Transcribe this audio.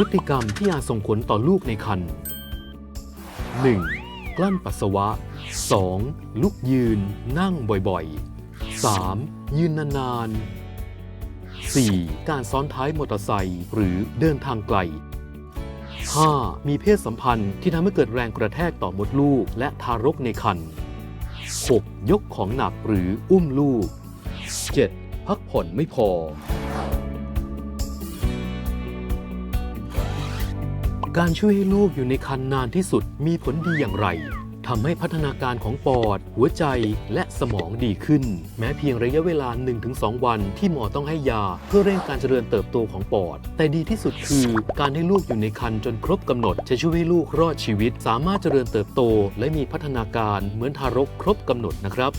พฤติกรรมที่อาจส่งผลต่อลูกในครรภ์ 1. กลั้นปัสสาวะ 2. ลุกยืน นั่งบ่อยๆ 3. ยืนนานๆ 4. การซ้อนท้ายมอเตอร์ไซค์หรือเดินทางไกล 5. มีเพศสัมพันธ์ที่ทำให้เกิดแรงกระแทกต่อมดลูกและทารกในครรภ์ 6. ยกของหนักหรืออุ้มลูก 7. พักผ่อนไม่พอ การช่วยให้ลูกอยู่ในครรภ์นานที่สุดมีผลดีอย่างไรทำให้พัฒนาการของปอด หัวใจและสมองดีขึ้น แม้เพียงระยะเวลา 1-2 วันที่หมอต้องให้ยา เพื่อเร่งการเจริญเติบโตของปอด แต่ดีที่สุดคือ การให้ลูกอยู่ในครรภ์จนครบกำหนด จะช่วยให้ลูกรอดชีวิต สามารถเจริญเติบโต และมีพัฒนาการเหมือนทารกครบกำหนดนะครับ